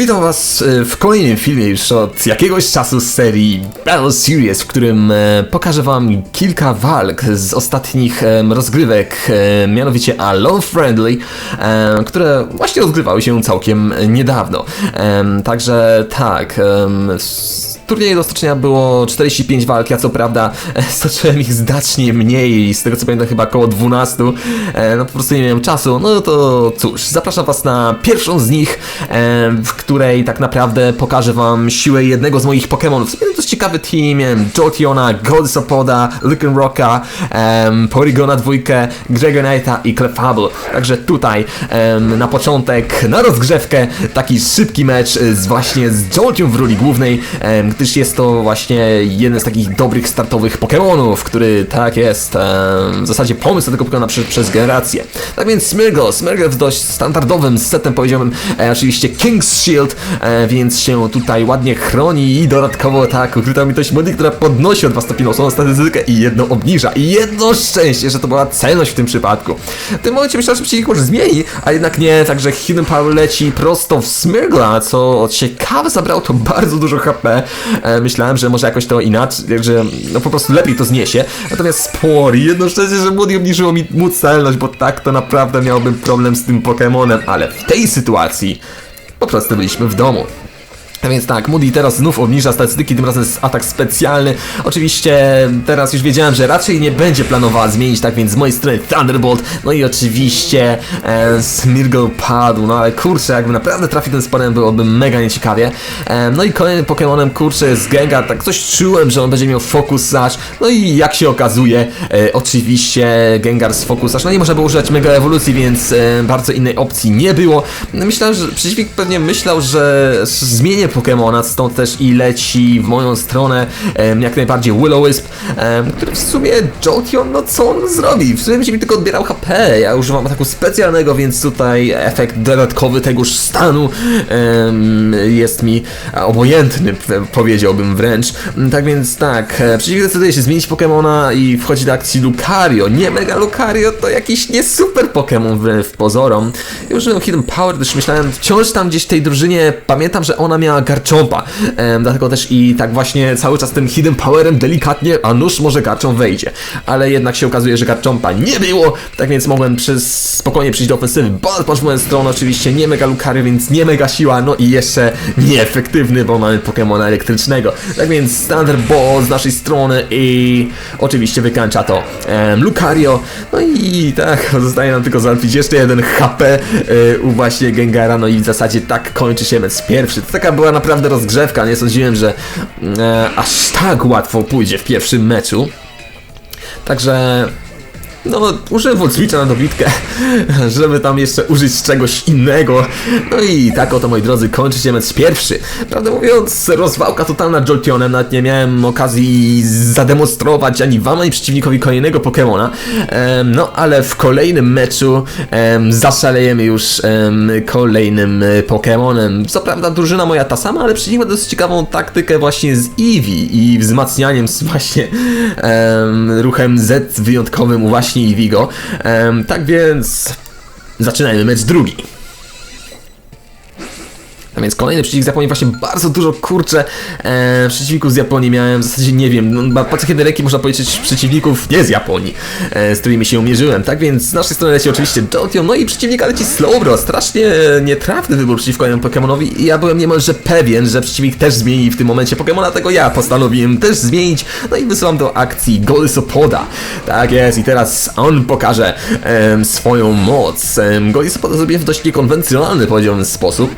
Witam was e, w kolejnym filmie już od jakiegoś czasu z serii Battle Series, w którym e, pokażę wam kilka walk z ostatnich em, rozgrywek, e, mianowicie Alone Friendly, które właśnie rozgrywały się całkiem niedawno. Także tak, turnieju do stoczenia było 45 walk, ja co prawda e, stoczyłem ich znacznie mniej, z tego co pamiętam chyba około 12, e, no po prostu nie miałem czasu, no to cóż, zapraszam was na pierwszą z nich, e, w której tak naprawdę pokażę wam siłę jednego z moich Pokémonów. Sumie dość ciekawy team, miałem Jolteona, Goldisopoda, Lycan Rocka, em, Porygona dwójkę, Dragonite'a i Clefable. Także tutaj na początek, na rozgrzewkę, taki szybki mecz z właśnie z Jolteon w roli głównej, gdyż jest to właśnie jeden z takich dobrych startowych Pokémonów, który tak jest w zasadzie pomysł tego Pokémona przez, przez generację. Tak więc Smirgle, Smirgle w dość standardowym setem powiedziałbym, e, oczywiście King's Shield, e, więc się tutaj ładnie chroni i dodatkowo tak, ukryta mi dość mody, która podnosi o dwa stopnie nosową statystykę i jedno obniża. I jedno szczęście, że to była celność w tym przypadku. W tym momencie myślałem, że przeciwnik może zmieni, a jednak nie, także Hidden Power leci prosto w Smirgla, co ciekawe zabrało to bardzo dużo HP. E, myślałem, że może jakoś to inaczej, że no po prostu lepiej to zniesie. Natomiast spory, jedno szczęście, że młody obniżyło mi mu celność, bo tak to naprawdę miałbym problem z tym Pokémonem, ale w tej sytuacji po prostu byliśmy w domu. A więc tak, Moody teraz znów obniża statystyki, tym razem jest atak specjalny. Oczywiście teraz już wiedziałem, że raczej nie będzie planowała zmienić, tak więc z mojej strony Thunderbolt, no i oczywiście e, Smirgle padł, no ale kurczę, jakby naprawdę trafił ten sporem byłoby mega nieciekawie. E, no i kolejnym Pokemonem, kurczę, jest Gengar, tak coś czułem, że on będzie miał Focus Sash, no i jak się okazuje, e, oczywiście Gengar z Focus Sash, no nie można było używać Mega Ewolucji, więc e, bardzo innej opcji nie było. Myślałem, że przeciwnik pewnie myślał, że zmienię Pokemona, stąd też i leci w moją stronę jak najbardziej Will-O-Wisp, który w sumie Jolteon, no co on zrobi? W sumie będzie mi tylko odbierał HP, ja używam ataku specjalnego, więc tutaj efekt dodatkowy tegoż stanu jest mi obojętny, powiedziałbym wręcz. Tak więc tak, e, przeciwnik decyduje się zmienić Pokemona i wchodzi do akcji Lucario. Nie Mega Lucario, to jakiś nie super Pokémon wbrew pozorom. Ja użyłem Hidden Power, też myślałem, wciąż tam gdzieś w tej drużynie, pamiętam, że ona miała Garchompa, em, dlatego też i tak właśnie cały czas tym Hidden Powerem delikatnie, a nóż może Garchomp wejdzie. Ale jednak się okazuje, że Garchompa nie było, tak więc mogłem przez spokojnie przyjść do ofensywy. Ball Punch w moją stronę, oczywiście nie Mega Lucario, więc nie Mega Siła, no i jeszcze nieefektywny, bo mamy Pokemona elektrycznego. Tak więc Standard Ball z naszej strony i oczywiście wykańcza to em, Lucario. No i tak, zostaje nam tylko załatwić jeszcze jeden HP y, u właśnie Gengara, no i w zasadzie tak kończy się mecz pierwszy. To taka była naprawdę rozgrzewka, nie sądziłem, że e, aż tak łatwo pójdzie w pierwszym meczu. Także no, użyłem Volt Switcha na dobitkę, żeby tam jeszcze użyć czegoś innego. No i tak oto, moi drodzy, kończy się mecz pierwszy. Prawdę mówiąc, rozwałka totalna Jolteonem, nawet nie miałem okazji zademonstrować ani wam, ani przeciwnikowi kolejnego Pokemona. Em, no, ale w kolejnym meczu em, zaszalejemy już em, kolejnym Pokemonem. Co prawda drużyna moja ta sama, ale przeciwnik dosyć ciekawą taktykę właśnie z Eevee i wzmacnianiem z właśnie em, ruchem Z wyjątkowym u właśnie Eevee'go. Em, tak więc zaczynajmy mecz drugi. A więc kolejny przeciwnik z Japonii, właśnie bardzo dużo kurczę e, przeciwników z Japonii miałem, w zasadzie nie wiem, no, po co kiedy reki można powiedzieć przeciwników nie z Japonii, e, z którymi się mierzyłem, tak? Więc z naszej strony leci oczywiście Jolteon, no i przeciwnika leci Slowbro, strasznie nietrafny wybór przeciwko temu Pokemonowi i ja byłem niemalże pewien, że przeciwnik też zmieni w tym momencie Pokemona, tego ja postanowiłem też zmienić, no i wysyłam do akcji Golisopoda, tak jest i teraz on pokaże em, swoją moc, em, Golisopoda zrobię w dość niekonwencjonalny powiedziałbym sposób,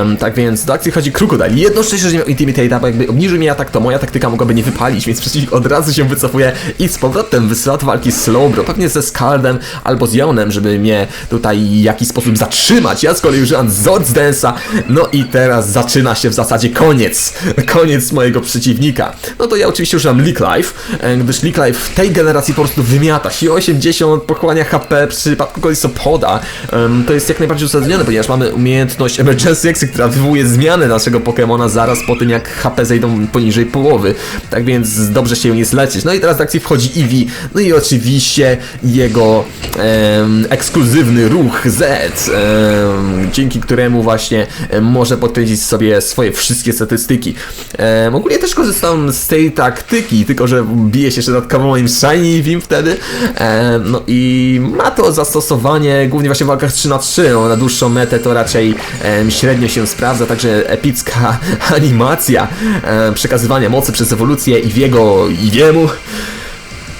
em, tak więc do akcji chodzi Crocodile, jedno szczęście, że nie miał Intimidate'a, bo jakby obniżył mi atak, to moja taktyka mogłaby nie wypalić, więc przeciwnik od razu się wycofuje i z powrotem wysyła walki Slowbro, pewnie ze Scaldem albo z Jonem, żeby mnie tutaj w jakiś sposób zatrzymać. Ja z kolei użyłam Zords Dance'a, no i teraz zaczyna się w zasadzie koniec, koniec mojego przeciwnika. No to ja oczywiście użyłam Leak Life, gdyż Leak Life w tej generacji po prostu wymiata. Siła 80, pochłania HP, w przypadku Golisopoda um, to jest jak najbardziej uzasadnione, ponieważ mamy umiejętność Emergency Multieksy, która wywołuje zmianę naszego Pokemona zaraz po tym, jak HP zejdą poniżej połowy. Tak więc dobrze się nie zlecieć. No i teraz do akcji wchodzi Eevee, no i oczywiście jego em, ekskluzywny ruch Z, em, dzięki któremu właśnie może podkręcić sobie swoje wszystkie statystyki. Em, ogólnie też korzystam z tej taktyki, tylko że bije się jeszcze dodatkowo moim Shiny Eevee wtedy. Em, no i ma to zastosowanie głównie właśnie w walkach 3 na 3 no, na dłuższą metę to raczej em, średnio się sprawdza, także epicka animacja em, przekazywania mocy przez ewolucję Eevee'ego Eevee'emu.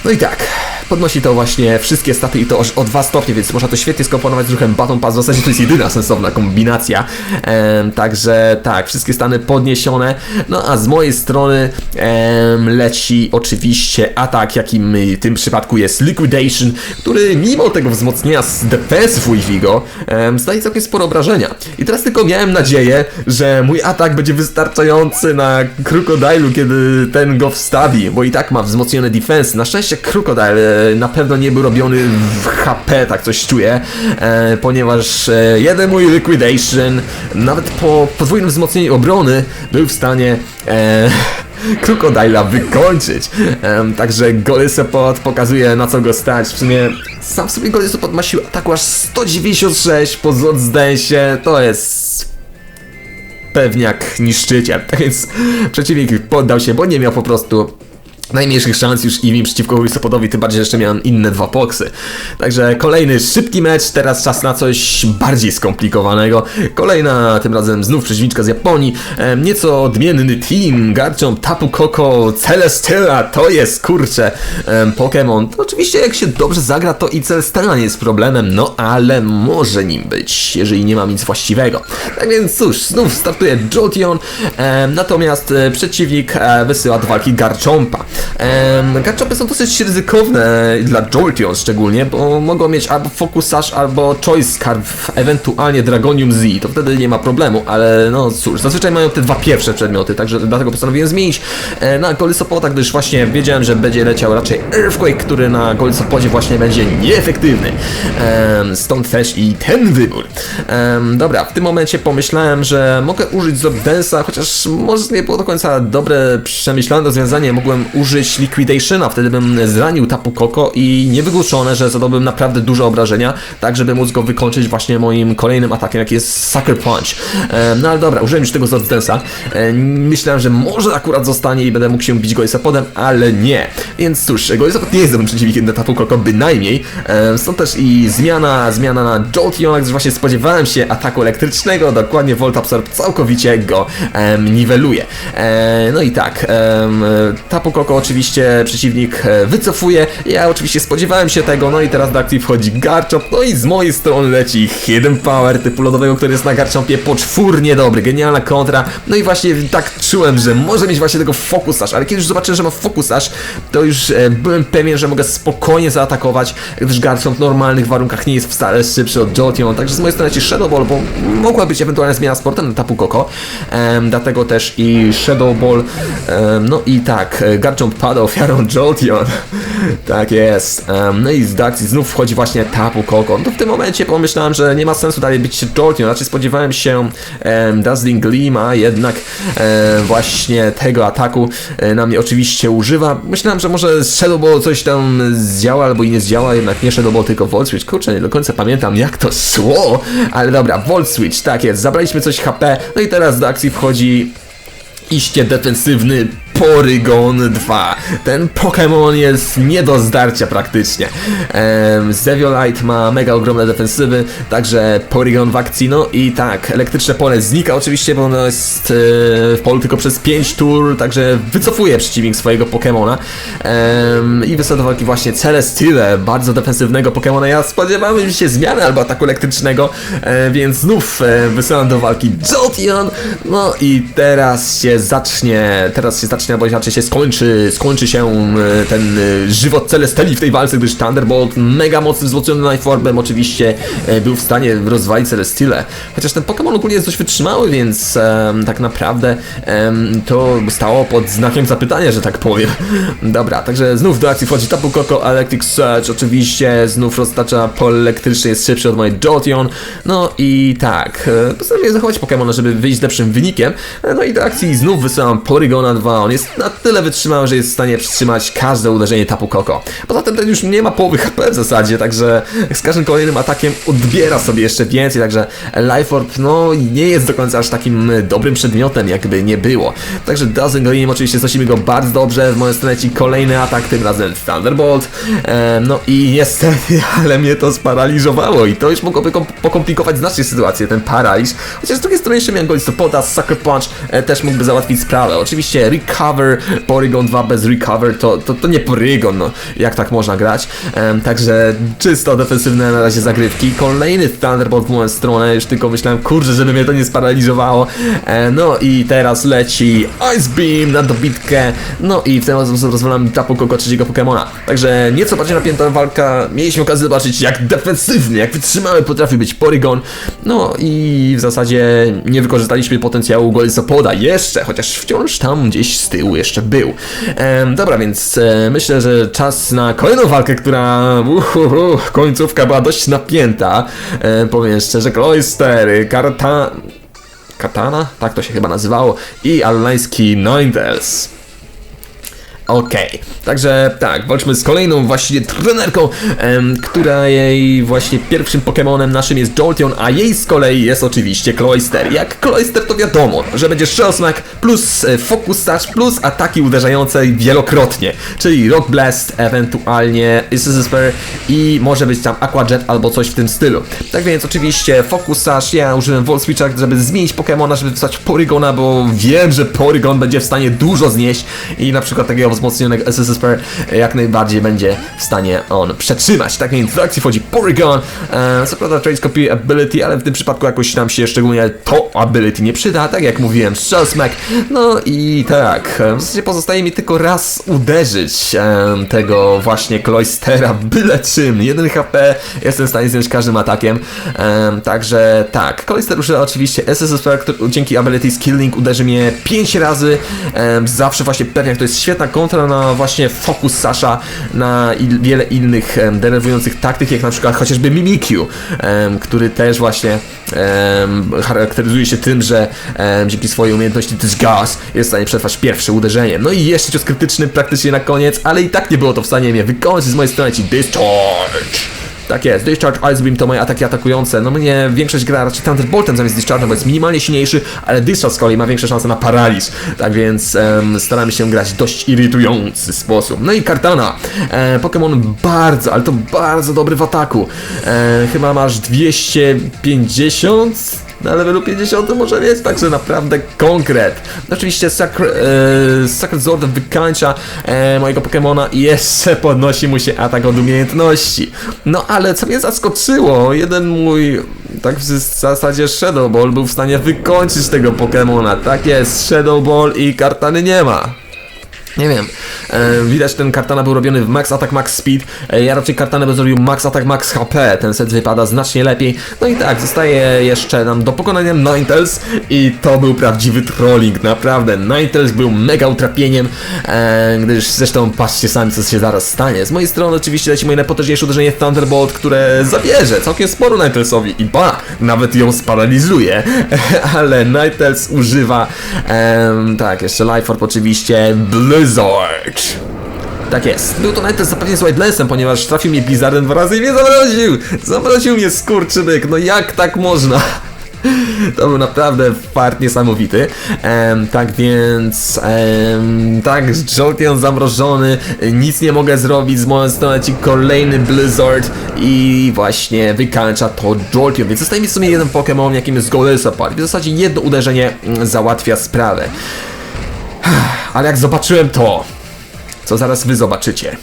No i tak, podnosi to właśnie wszystkie staty i to aż o 2 stopnie, więc można to świetnie skomponować z ruchem Baton Pass. W zasadzie to jest jedyna sensowna kombinacja. Em, także tak, wszystkie stany podniesione. No a z mojej strony em, leci oczywiście atak, jakim w tym przypadku jest Liquidation, który mimo tego wzmocnienia z defensywu Eevee'go em, zdaje całkiem sporo obrażenia. I teraz tylko miałem nadzieję, że mój atak będzie wystarczający na Crocodile'u, kiedy ten go wstawi, bo i tak ma wzmocniony defense. Na szczęście Crocodile e, na pewno nie był robiony w HP, tak coś czuję, e, ponieważ e, jeden mój Liquidation, nawet po podwójnym wzmocnieniu obrony, był w stanie e, Crocodile'a wykończyć. Także Golysopod pokazuje na co go stać. W sumie sam w sobie Golysopod ma siłę ataku aż 196 po Zodzdęsie. To jest pewniak niszczyciel. Tak więc przeciwnik poddał się, bo nie miał po prostu najmniejszych szans już Eevee przeciwko Wilsopodowi, tym bardziej że jeszcze miałem inne dwa poksy. Także kolejny szybki mecz, teraz czas na coś bardziej skomplikowanego. Kolejna, tym razem znów przeciwniczka z Japonii, em, nieco odmienny team, Garchomp, Tapu Koko, Celesteela, to jest kurczę em, Pokémon. Oczywiście jak się dobrze zagra, to i Celesteela nie jest problemem, no ale może nim być, jeżeli nie mam nic właściwego. Tak więc cóż, znów startuje Jolteon, em, natomiast e, przeciwnik e, wysyła do walki Garchompa. Em, Garchompy są dosyć ryzykowne dla Jolteon szczególnie, bo mogą mieć albo Focusage, albo Choice Scarf, ewentualnie Dragonium Z, to wtedy nie ma problemu, ale no cóż, zazwyczaj mają te dwa pierwsze przedmioty, także dlatego postanowiłem zmienić e, na Golysopota, gdyż właśnie wiedziałem, że będzie leciał raczej Earthquake, który na Golysopodzie właśnie będzie nieefektywny. Em, stąd też i ten wybór. Em, dobra, w tym momencie pomyślałem, że mogę użyć Zobdensa, chociaż może nie było do końca dobre, przemyślane rozwiązanie, mogłem użyć Liquidationa, wtedy bym zranił Tapu Koko i niewykluczone, że zadałbym naprawdę duże obrażenia, tak żeby móc go wykończyć właśnie moim kolejnym atakiem, jaki jest Sucker Punch. No ale dobra, użyłem już tego Zoddensa. E, myślałem, że może akurat zostanie i będę mógł się bić Golisapodem, ale nie. Więc cóż, Golisapod nie jest dobrym przeciwnikiem dla Tapu Koko, bynajmniej. Stąd też i zmiana, zmiana na Jolteon, gdyż właśnie spodziewałem się ataku elektrycznego, dokładnie Volt Absorb całkowicie go niweluje. E, no i tak, Tapu Koko oczywiście przeciwnik e, wycofuje, ja oczywiście spodziewałem się tego, no i teraz do akcji wchodzi Garchomp, no i z mojej strony leci Hidden Power typu lodowego, który jest na Garchompie poczwórnie dobry, genialna kontra, no i właśnie tak czułem, że może mieć właśnie tego Focus ale kiedy już zobaczyłem, że ma Focus to już e, byłem pewien, że mogę spokojnie zaatakować, gdyż Garchomp w normalnych warunkach nie jest wcale szybszy od Jolteon, także z mojej strony leci Shadow Ball, bo mogła być ewentualnie zmiana sportem na Tapu Koko, dlatego też i Shadow Ball, no i tak, e, Pada ofiarą Jolteon. tak jest. Um, no i z akcji znów wchodzi właśnie Tapu Koko. No to w tym momencie pomyślałem, że nie ma sensu dalej się Jolteon. Raczej spodziewałem się um, Dazzling Gleam, a jednak um, właśnie tego ataku um, na mnie oczywiście używa. Myślałem, że może Shadow Ball coś tam zdziała albo i nie zdziała, jednak nie Shadow Ball, tylko Volt Switch. Kurczę, nie do końca pamiętam jak to szło, ale dobra, Volt Switch, tak jest. Zabraliśmy coś HP, no i teraz do akcji wchodzi iście defensywny Porygon 2. Ten Pokémon jest nie do zdarcia praktycznie. Ehm, Zeviolite ma mega ogromne defensywy, także Porygon w akcji, no i tak, elektryczne pole znika oczywiście, bo ono jest e, w polu tylko przez 5 tur, także wycofuje przeciwnik swojego Pokémona. Ehm, I walki właśnie Celestile, bardzo defensywnego Pokémona. Ja spodziewałem się zmiany albo ataku elektrycznego, e, więc znów e, wysyłam do walki Jolteon. No i teraz się zacznie, teraz się zacznie właśnie, albo inaczej się skończy, skończy się e, ten e, żywot Celesteli w tej walce, gdyż Thunderbolt mega mocny wzmocniony Knife Orbem oczywiście e, był w stanie rozwalić Celestile. Chociaż ten Pokémon ogólnie jest dość wytrzymały, więc em, tak naprawdę em, to stało pod znakiem zapytania, że tak powiem. Dobra, także znów do akcji wchodzi Tapu Koko, Electric Surge, oczywiście znów roztacza pole elektryczne, jest szybszy od mojej Jolteon. No i tak, postanowiłem zachować Pokémona, żeby wyjść z lepszym wynikiem. No i do akcji znów wysyłam Porygona 2, on jest na tyle wytrzymały, że jest w stanie przytrzymać każde uderzenie Tapu Koko. Poza tym ten już nie ma połowy HP w zasadzie, także z każdym kolejnym atakiem odbiera sobie jeszcze więcej, także Life Orb no nie jest do końca aż takim dobrym przedmiotem, jakby nie było. Także Dozen Green oczywiście znosimy go bardzo dobrze, w mojej stronę ci kolejny atak, tym razem Thunderbolt. E, no i niestety, ale mnie to sparaliżowało i to już mogłoby kom- pokomplikować znacznie sytuację, ten paraliż. Chociaż z drugiej strony jeszcze miałem Golistopoda, Sucker Punch e, też mógłby załatwić sprawę. Oczywiście Recover, Porygon 2 bez Recover to, to, to nie Porygon, no jak tak można grać. Em, także czysto defensywne na razie zagrywki. Kolejny Thunderbolt w moją stronę, już tylko myślałem, kurczę, żeby mnie to nie sparaliżowało. E, no i teraz leci Ice Beam na dobitkę. No i w ten sposób rozwalam Tapu Koko trzeciego Pokemona. Także nieco bardziej napięta walka. Mieliśmy okazję zobaczyć, jak defensywny, jak wytrzymały potrafi być Porygon. No i w zasadzie nie wykorzystaliśmy potencjału Golisopoda jeszcze, chociaż wciąż tam gdzieś z tyłu jeszcze był. Em, dobra, więc e, myślę, że czas na kolejną walkę, która uhuhu, końcówka była dość napięta. E, powiem szczerze, Cloyster, Karta... Katana? Tak to się chyba nazywało. I alański Ninetales. Okej, także tak, walczmy z kolejną właściwie trenerką, em, która jej właśnie pierwszym Pokemonem naszym jest Jolteon, a jej z kolei jest oczywiście Cloyster. Jak Cloyster to wiadomo, że będzie Shell Smack plus e, Focus Sash plus ataki uderzające wielokrotnie, czyli Rock Blast, ewentualnie Isis Spare i może być tam Aqua Jet albo coś w tym stylu. Tak więc oczywiście Focus Sash, ja użyłem Volt Switcha, żeby zmienić Pokemona, żeby wstać Porygona, bo wiem, że Porygon będzie w stanie dużo znieść i na przykład takiego wzmocnionego SSSPR jak najbardziej będzie w stanie on przetrzymać. Tak więc w akcji wchodzi Porygon, e, co prawda Trade Copy Ability, ale w tym przypadku jakoś nam się szczególnie to Ability nie przyda, tak jak mówiłem, Shell Smack. No i tak, e, w zasadzie pozostaje mi tylko raz uderzyć e, tego właśnie Cloystera, byle czym, 1 HP, jestem w stanie zdjąć każdym atakiem, także tak, Cloyster używa oczywiście SSSPR, który dzięki Ability Skilling uderzy mnie 5 razy, zawsze właśnie pewnie to jest świetna kontra na właśnie Focus Sasha, na il, wiele innych em, denerwujących taktyk, jak na przykład chociażby Mimikyu, który też właśnie charakteryzuje się tym, że dzięki swojej umiejętności Disgust jest w stanie przetrwać pierwsze uderzenie. No i jeszcze cios krytyczny praktycznie na koniec, ale i tak nie było to w stanie mnie wykończyć z mojej strony ci Discharge. Tak jest, Discharge Ice Beam to moje ataki atakujące. No mnie większość gra raczej Thunderboltem zamiast Discharge'em, bo jest minimalnie silniejszy, ale Discharge z kolei ma większe szanse na paraliż. Tak więc em, staramy się grać w dość irytujący sposób. No i Kartana. E, Pokémon bardzo, ale to bardzo dobry w ataku. E, chyba masz 250 na levelu 50 może mieć, także naprawdę konkret. Oczywiście Sacred, e, Sacred Sword wykańcza e, mojego Pokemona i jeszcze podnosi mu się atak od umiejętności. No ale co mnie zaskoczyło, jeden mój, tak w zasadzie Shadow Ball był w stanie wykończyć tego Pokemona. Tak jest, Shadow Ball i kartany nie ma. Nie wiem, e, widać ten Kartana był robiony w Max Attack Max Speed, e, ja raczej Kartanę bym zrobił Max Attack Max HP, ten set wypada znacznie lepiej, no i tak, zostaje jeszcze nam do pokonania Ninetales. I to był prawdziwy trolling, naprawdę, Ninetales był mega utrapieniem, e, gdyż zresztą patrzcie sami co się zaraz stanie, z mojej strony oczywiście leci moje najpotężniejsze uderzenie Thunderbolt, które zabierze całkiem sporo Ninetalesowi. I ba, nawet ją sparaliżuje, ale Ninetales używa, em, tak, jeszcze Life Orb oczywiście, Blizzard. Tak jest. Był to Ninetales zapewne z Wildlandsem, ponieważ trafił mnie Blizzardem dwa razy i mnie zamroził! Zamroził mnie skurczybyk, no jak tak można? To był naprawdę fart niesamowity. Em, tak więc, em, tak, Jolteon zamrożony, nic nie mogę zrobić, z mojej strony ci kolejny Blizzard i właśnie wykańcza to Jolteon, więc zostaje mi w sumie jeden Pokémon, jakim jest Support. W zasadzie jedno uderzenie mm, załatwia sprawę. Ale jak zobaczyłem to, co zaraz wy zobaczycie.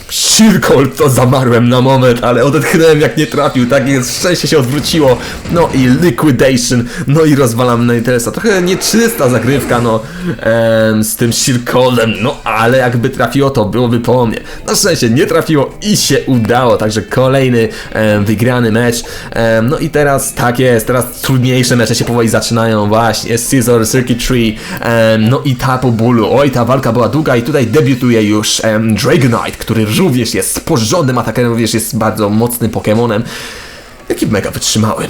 Cold to zamarłem na moment, ale odetchnąłem jak nie trafił, tak jest, szczęście się odwróciło. No i Liquidation, no i rozwalam na interesa. Trochę nieczysta zagrywka, no, em, z tym Coldem, no ale jakby trafiło to byłoby po mnie. Na szczęście nie trafiło i się udało, także kolejny em, wygrany mecz. Em, no i teraz tak jest, teraz trudniejsze mecze się powoli zaczynają właśnie. Scissor, Circuitry, em, no i Tapu Bulu. Oj, ta walka była długa i tutaj debiutuje już em, Dragonite, który również jest porządnym atakerem, również jest bardzo mocnym Pokemonem. Jaki mega wytrzymały.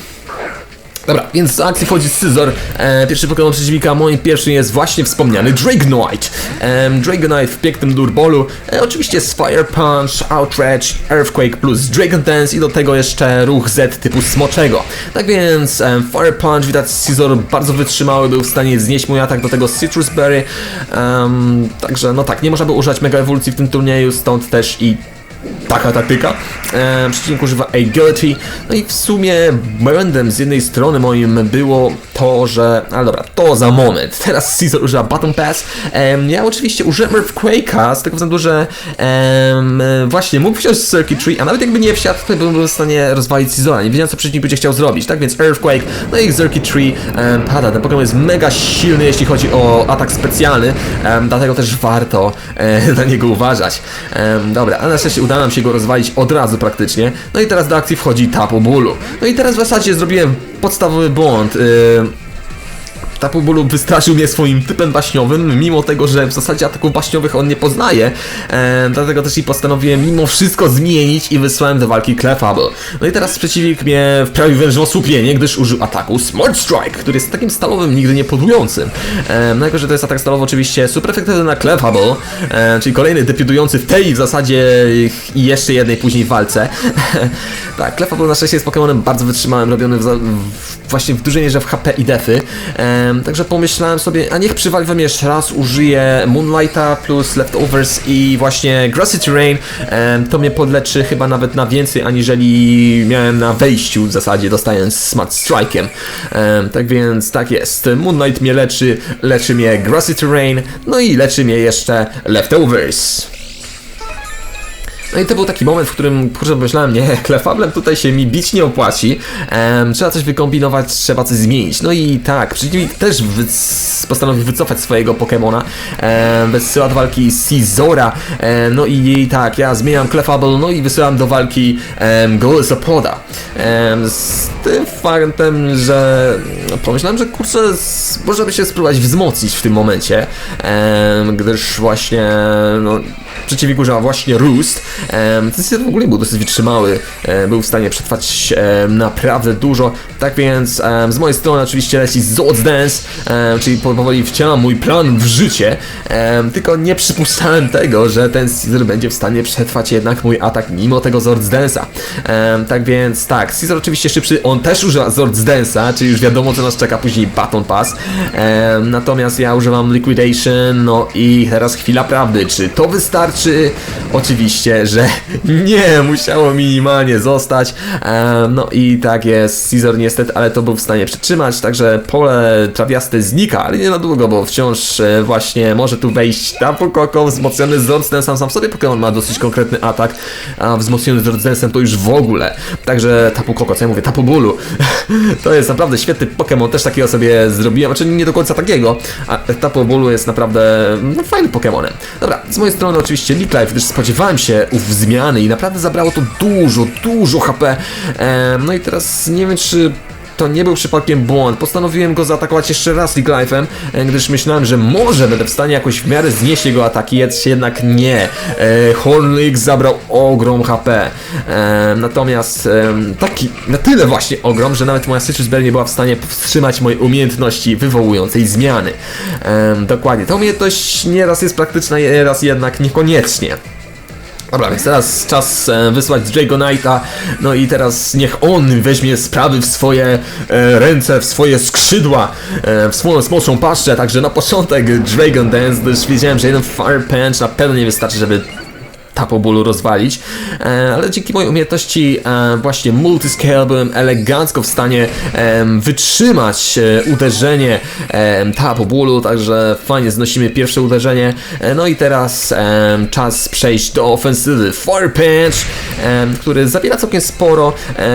Dobra, więc do akcji wchodzi Scizor. E, pierwszy Pokémon przeciwnika moim pierwszym jest właśnie wspomniany Dragonite. E, Dragonite w pięknym durbolu. E, oczywiście jest Fire Punch, Outrage, Earthquake plus Dragon Dance i do tego jeszcze ruch Z typu smoczego. Tak więc e, Fire Punch, widać Scizor bardzo wytrzymały, był w stanie znieść mój atak do tego Citrus Berry. Em, także no tak, nie można było używać Mega Ewolucji w tym turnieju, stąd też i taka taktyka. E, przeciwnik używa Agility. No i w sumie błędem z jednej strony moim było to, że... Ale dobra, to za moment. Teraz Caesar używa Button Pass. E, ja oczywiście użyłem Earthquake'a z tego względu, że e, właśnie mógł wziąć Circuitry, a nawet jakby nie wsiadł, to bym był w stanie rozwalić Caesara. Nie wiedziałem, co przeciwnik będzie chciał zrobić. Tak więc Earthquake, no i Circuitry em, pada. Ten Pokémon jest mega silny, jeśli chodzi o atak specjalny, em, dlatego też warto e, na niego uważać. Em, dobra, a na szczęście udało nam się go rozwalić od razu praktycznie. No i teraz do akcji wchodzi Tapu Bulu. No i teraz w zasadzie zrobiłem podstawowy błąd. Tapu Bulu wystraszył mnie swoim typem baśniowym, mimo tego, że w zasadzie ataków baśniowych on nie poznaje. E, dlatego też i postanowiłem mimo wszystko zmienić i wysłałem do walki Clefable. No i teraz przeciwnik mnie wprawił wręcz w osłupienie, gdyż użył ataku Smart Strike, który jest takim stalowym, nigdy nie podującym. E, no jako, że to jest atak stalowy oczywiście super efektywny na Clefable, e, czyli kolejny debiutujący w tej w zasadzie i jeszcze jednej później walce. tak, Clefable na szczęście jest Pokemonem bardzo wytrzymałym, robiony w, w, właśnie w dużej mierze w HP i defy. Także pomyślałem sobie, a niech przywali wam jeszcze raz, użyję Moonlighta plus Leftovers i właśnie Grassy Terrain. To mnie podleczy chyba nawet na więcej, aniżeli miałem na wejściu w zasadzie, dostając Smart Strike'em. Em, tak więc tak jest. Moonlight mnie leczy, leczy mnie Grassy Terrain, no i leczy mnie jeszcze Leftovers. No i to był taki moment, w którym kurczę pomyślałem, nie, klefablem tutaj się mi bić nie opłaci, em, trzeba coś wykombinować, trzeba coś zmienić. No i tak, przeciwnik też wy postanowił wycofać swojego Pokemona, em, wysyła do walki Scizora, em, no i tak, ja zmieniam Clefable, no i wysyłam do walki Golesopoda. Em, z tym faktem, że no, pomyślałem, że kurczę, by się spróbować wzmocnić w tym momencie, em, gdyż właśnie, no, przeciwnik używa właśnie Roost. Ten w ogóle był dosyć wytrzymały, był w stanie przetrwać naprawdę dużo. Tak więc z mojej strony oczywiście leci Zod's Dance, czyli powoli wcielam mój plan w życie, tylko nie przypuszczałem tego, że ten Caesar będzie w stanie przetrwać jednak mój atak mimo tego Zord's Dance'a. Tak więc tak, Caesar oczywiście szybszy, on też używa Zord's Dance'a, czyli już wiadomo co nas czeka później Baton Pass. Natomiast ja używam Liquidation, no i teraz chwila prawdy, czy to wystarczy? Oczywiście, że nie, musiało minimalnie zostać. No i tak jest, Caesar niestety, ale to był w stanie przytrzymać, także pole trawiaste znika, ale nie na długo, bo wciąż e, właśnie może tu wejść Tapu Koko, wzmocniony z Ordsensem, sam sobie Pokémon ma dosyć konkretny atak, a wzmocniony z Ordsensem to już w ogóle. Także Tapu Koko, co ja mówię, Tapu Bulu, to jest naprawdę świetny Pokémon, też takiego sobie zrobiłem, znaczy nie do końca takiego, a Tapu Bulu jest naprawdę no, fajnym Pokémonem. Dobra, z mojej strony oczywiście Leaf Life, gdyż spodziewałem się ów zmiany i naprawdę zabrało to dużo, dużo HP. Em, no i teraz nie wiem, czy to nie był przypadkiem błąd. Postanowiłem go zaatakować jeszcze raz League Life'em, e, gdyż myślałem, że może będę w stanie jakoś w miarę znieść jego ataki, jednak nie. E, Hornix zabrał ogrom HP. E, natomiast e, taki, na tyle właśnie ogrom, że nawet moja Citrus Berry nie była w stanie powstrzymać mojej umiejętności wywołującej zmiany. E, dokładnie. Ta umiejętność nieraz jest praktyczna, nieraz jednak niekoniecznie. Dobra, więc teraz czas e, wysłać Dragonite'a, no i teraz niech on weźmie sprawy w swoje e, ręce, w swoje skrzydła, e, w swoją smoczą paszczę, także na początek Dragon Dance, gdyż wiedziałem, że jeden Fire Punch na pewno nie wystarczy, żeby Tapo Bólu rozwalić, e, ale dzięki mojej umiejętności e, właśnie multiscale byłem elegancko w stanie wytrzymać e, uderzenie em, Tapo Bólu, także fajnie znosimy pierwsze uderzenie. No i teraz czas przejść do ofensywy Fire Punch, który zabiera całkiem sporo.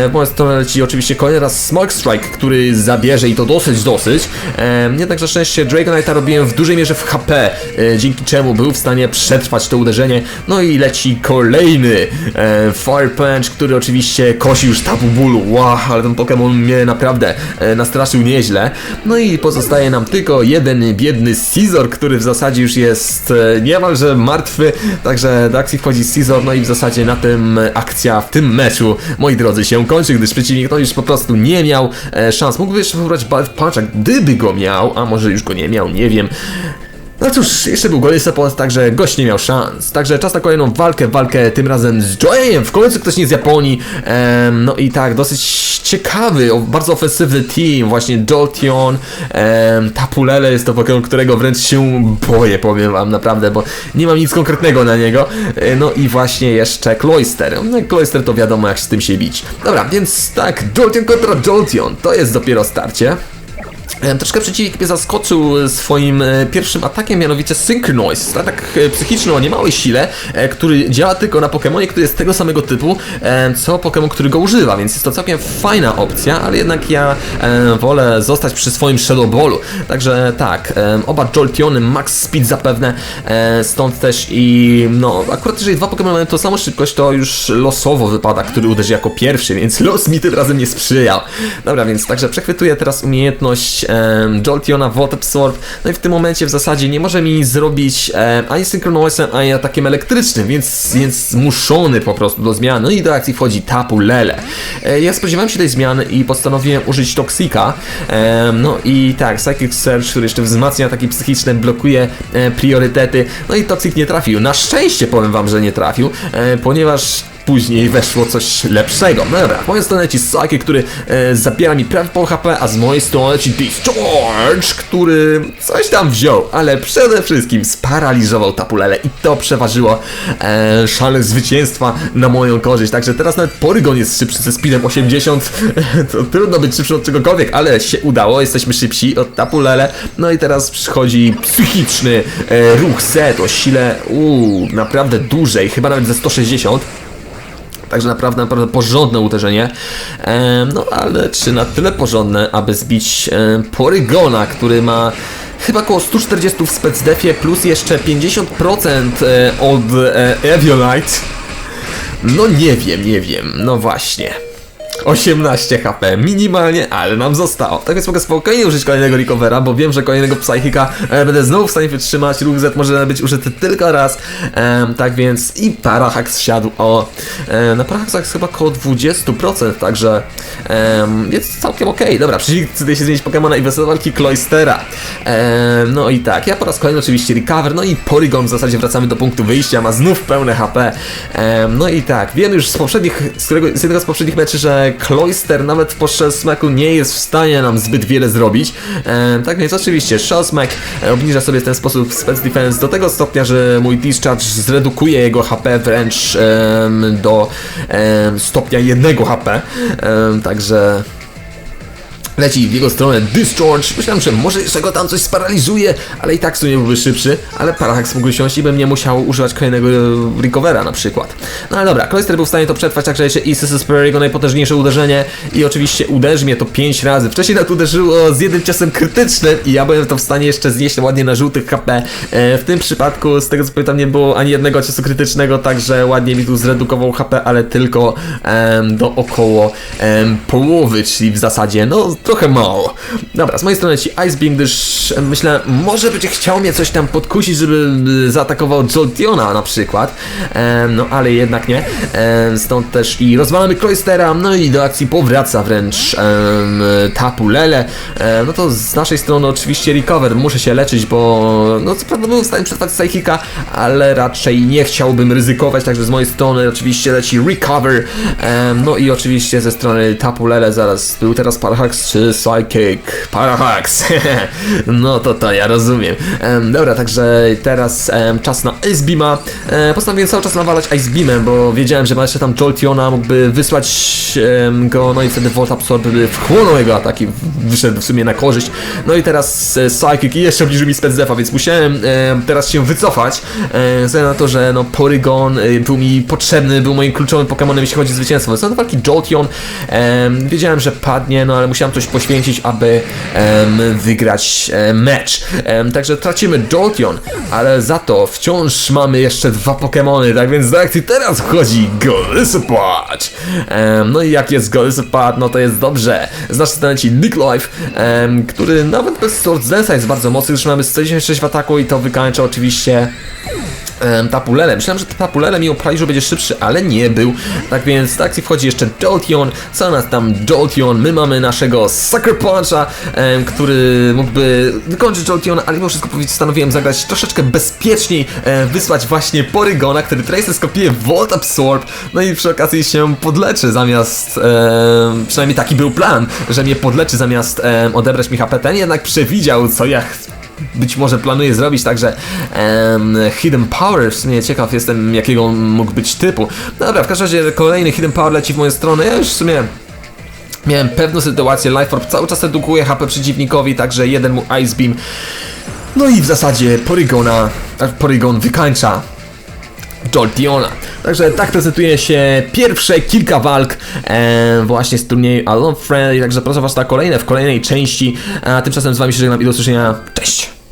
W moją stronę leci oczywiście kolejny raz Smoke Strike, który zabierze i to dosyć, dosyć. Em, jednak na szczęście Dragonite'a robiłem w dużej mierze w HP, dzięki czemu był w stanie przetrwać to uderzenie. No i leci kolejny e, Fire Punch, który oczywiście kosi już Tapu Bólu. Wow, ale ten Pokémon mnie naprawdę e, nastraszył nieźle. No i pozostaje nam tylko jeden biedny Scizor, który w zasadzie już jest e, niemalże martwy, także do akcji wchodzi Scizor, no i w zasadzie na tym akcja w tym meczu, moi drodzy, się kończy, gdyż przeciwnik no już po prostu nie miał e, szans. Mógłby jeszcze wybrać Puncha, gdyby go miał, a może już go nie miał, nie wiem. No cóż, jeszcze był Gory Support, także gość nie miał szans. Także czas na kolejną walkę, walkę tym razem z Joyem. W końcu ktoś nie z Japonii. Em, no i tak, dosyć ciekawy, bardzo ofensywny team. Właśnie Jolteon, em, Tapulele jest to Pokémon, którego wręcz się boję, powiem wam naprawdę, bo nie mam nic konkretnego na niego. E, No i właśnie jeszcze Cloyster. No Cloyster to wiadomo jak z tym się bić. Dobra, więc tak, Jolteon kontra Jolteon. To jest dopiero starcie. Em, Troszkę przeciwnik mnie zaskoczył e, swoim e, pierwszym atakiem, mianowicie Synchronize. Atak e, psychiczny o niemałej sile, e, który działa tylko na Pokemonie, który jest tego samego typu, e, co Pokemon, który go używa, więc jest to całkiem fajna opcja, ale jednak ja e, wolę zostać przy swoim Shadow Ballu. Także tak, e, oba Jolteony, max speed zapewne, e, stąd też i no, akurat jeżeli dwa Pokemony mają tą samą szybkość, to już losowo wypada, który uderzy jako pierwszy, więc los mi tym razem nie sprzyjał. Dobra, więc także przechwytuję teraz umiejętność Jolteona Volt Absorb, no i w tym momencie w zasadzie nie może mi zrobić ani Synchronoisem, ani atakiem elektrycznym, więc jest zmuszony po prostu do zmiany. No i do akcji wchodzi Tapu Lele. E, ja spodziewałem się tej zmiany i postanowiłem użyć Toxika. Em, no i tak, Psychic Surge, który jeszcze wzmacnia ataki psychiczne, blokuje e, priorytety. No i Toxic nie trafił. Na szczęście powiem wam, że nie trafił, e, ponieważ Później weszło coś lepszego. No dobra, z mojej strony leci Saki, który e, zabiera mi prawie pół HP, a z mojej strony leci Discharge, który coś tam wziął, ale przede wszystkim sparaliżował Tapulele i to przeważyło e, szale zwycięstwa na moją korzyść. Także teraz nawet Porygon jest szybszy ze speedem 80. to trudno być szybszy od czegokolwiek, ale się udało, jesteśmy szybsi od Tapulele. No i teraz przychodzi psychiczny e, ruch set o sile uu, naprawdę dużej, chyba nawet ze 160. Także naprawdę, naprawdę porządne uderzenie. No ale czy na tyle porządne, aby zbić Porygona, który ma chyba około 140 w specdefie plus jeszcze 50% e, od Eviolite? No nie wiem, nie wiem, no właśnie. 18 HP, minimalnie, ale nam zostało. Tak więc mogę spokojnie użyć kolejnego recovera, bo wiem, że kolejnego psychika e, będę znowu w stanie wytrzymać. Ruch Z może być użyty tylko raz. Em, tak więc i Parahax siadł o. E, na Parahaxach chyba około 20%, także em, jest całkiem okej. Dobra, przeciwnik chce się zmienić Pokemona i wysłać walki Cloystera. Em, no i tak, ja po raz kolejny oczywiście recover, no i Porygon w zasadzie wracamy do punktu wyjścia, ma znów pełne HP. Em, no i tak, wiem już z poprzednich, z, którego, z jednego z poprzednich meczy, że Cloyster nawet po Shell Smacku nie jest w stanie nam zbyt wiele zrobić. Em, tak więc oczywiście Shell Smack e, obniża sobie w ten sposób Spec Defense do tego stopnia, że mój Discharge zredukuje jego HP wręcz em, do em, stopnia jednego HP. Em, także Leci w jego stronę Discharge. Myślałem, że może jeszcze go tam coś sparaliżuje, ale i tak w sumie byłby szybszy, ale Parahax mógł siąść i bym nie musiał używać kolejnego e, recovera na przykład. No ale dobra, Cloyster był w stanie to przetrwać, także jeszcze Isis Spur, jego najpotężniejsze uderzenie i oczywiście uderzy mnie to 5 razy. Wcześniej nawet uderzyło z jednym ciosem krytycznym i ja byłem to w stanie jeszcze znieść ładnie na żółtych HP. E, w tym przypadku, z tego co pamiętam, nie było ani jednego ciosu krytycznego, także ładnie mi tu zredukował HP, ale tylko do około połowy, czyli w zasadzie, no trochę mało. Dobra, z mojej strony ci Ice Beam, gdyż em, myślę, może będzie chciał mnie coś tam podkusić, żeby y, zaatakował Joltiona na przykład, em, no ale jednak nie. Em, stąd też i rozwalamy Cloystera, no i do akcji powraca wręcz em, Tapu Lele. Em, no to z naszej strony oczywiście recover, muszę się leczyć, bo no co prawda byłem w stanie przetrwać Psychika, ale raczej nie chciałbym ryzykować, także z mojej strony oczywiście leci recover, em, no i oczywiście ze strony Tapu Lele zaraz był teraz Parahax czy Psychic Parallax? no to to, ja rozumiem. Em, dobra, także teraz czas na Ice Beama. E, postanowiłem cały czas nawalać Ice Beamem, bo wiedziałem, że ma jeszcze tam Joltiona, mógłby wysłać go, no i wtedy Volt Absorb by wchłonął jego ataki, wyszedł w sumie na korzyść. No i teraz e, Psychic jeszcze obniżył mi Spec Defa, więc musiałem e, teraz się wycofać, e, ze na to, że no Porygon e, był mi potrzebny, był moim kluczowym Pokemonem, jeśli chodzi o zwycięstwo. Co do walki Jolteon, em, wiedziałem, że padnie, no ale musiałem coś poświęcić, aby wygrać e, mecz. Em, także tracimy Jolteon, ale za to wciąż mamy jeszcze dwa Pokemony, tak więc do akcji teraz wchodzi Golisopod. Em, no i jak jest Golisopod, no to jest dobrze. Z naszej strony ci Nick Life, em, który nawet bez Sword Dance'a jest bardzo mocny, już mamy 196 w ataku i to wykańcza oczywiście em, Tapulele. Myślałem, że Tapulele mimo Praliżu będzie szybszy, ale nie był. Tak więc w akcji wchodzi jeszcze Jolteon. Co nas tam Jolteon? My mamy naszego Sucker Puncha, który mógłby wykończyć Jolteona, ale mimo wszystko postanowiłem zagrać troszeczkę bezpieczniej, wysłać właśnie Porygona, który Tracer skopiuje Volt Absorb, no i przy okazji się podleczy zamiast, przynajmniej taki był plan, że mnie podleczy zamiast odebrać mi HP. Ten jednak przewidział, co ja być może planuje zrobić, także em, Hidden Power, w sumie ciekaw jestem jakiego mógł być typu. No Dobra, w każdym razie kolejny Hidden Power leci w moją stronę, ja już w sumie miałem pewną sytuację, Life Orb cały czas redukuje HP przeciwnikowi, także jeden mu Ice Beam, no i w zasadzie Porygona, Porygon wykańcza Joltiona. Także tak prezentuje się pierwsze kilka walk e, właśnie z turnieju Alone Friendly, także proszę was na kolejne w kolejnej części, a tymczasem z wami się żegnam i do usłyszenia, cześć!